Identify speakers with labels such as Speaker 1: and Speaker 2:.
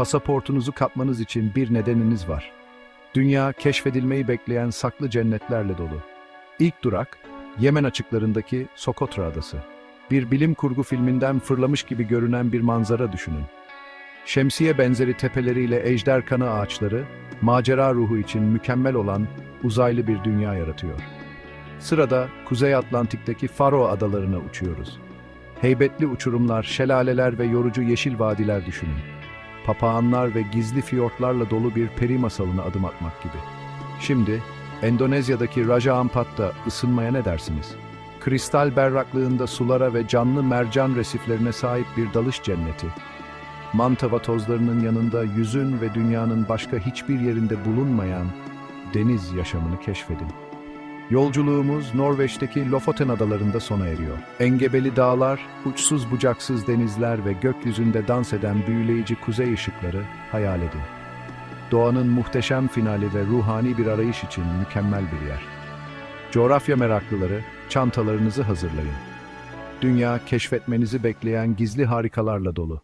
Speaker 1: pasaportunuzu kapmanız için bir nedeniniz var. Dünya keşfedilmeyi bekleyen saklı cennetlerle dolu. İlk durak, Yemen açıklarındaki Sokotra Adası. Bir bilim kurgu filminden fırlamış gibi görünen bir manzara düşünün. Şemsiye benzeri tepeleriyle ejder kanı ağaçları, macera ruhu için mükemmel olan uzaylı bir dünya yaratıyor. Sırada Kuzey Atlantik'teki Faro adalarına uçuyoruz. Heybetli uçurumlar, şelaleler ve yorucu yeşil vadiler düşünün. Papağanlar ve gizli fiyortlarla dolu bir peri masalına adım atmak gibi. Şimdi Endonezya'daki Raja Ampat'ta ısınmaya ne dersiniz? Kristal berraklığında sulara ve canlı mercan resiflerine sahip bir dalış cenneti. Mantava tozlarının yanında yüzün ve dünyanın başka hiçbir yerinde bulunmayan deniz yaşamını keşfedin. Yolculuğumuz Norveç'teki Lofoten adalarında sona eriyor. Engebeli dağlar, uçsuz bucaksız denizler ve gökyüzünde dans eden büyüleyici kuzey ışıkları hayal edin. Doğanın muhteşem finali ve ruhani bir arayış için mükemmel bir yer. Coğrafya meraklıları, çantalarınızı hazırlayın. Dünya keşfetmenizi bekleyen gizli harikalarla dolu.